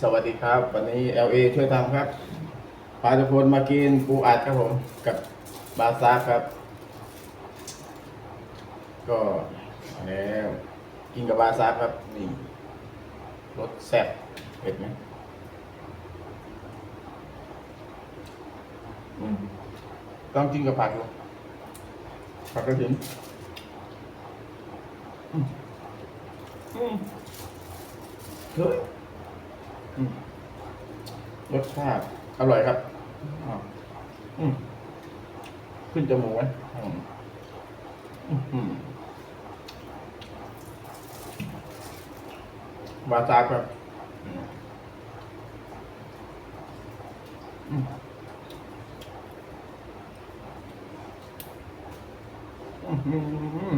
สวัสดีครับ วันนี้ LA ช่วยทำครับพาทุกคนมากินปูอัดครับผม กับบาซาครับ ก็แล้วกินกับบาซาครับ นี่รสแซ่บเผ็ดไหมต้องกินกับผักดูผักกระถิ่นอืมอืมเฮ้ย อืมรสชาติอร่อยครับอืมขึ้นจมูกไหมวาซาบครับอืม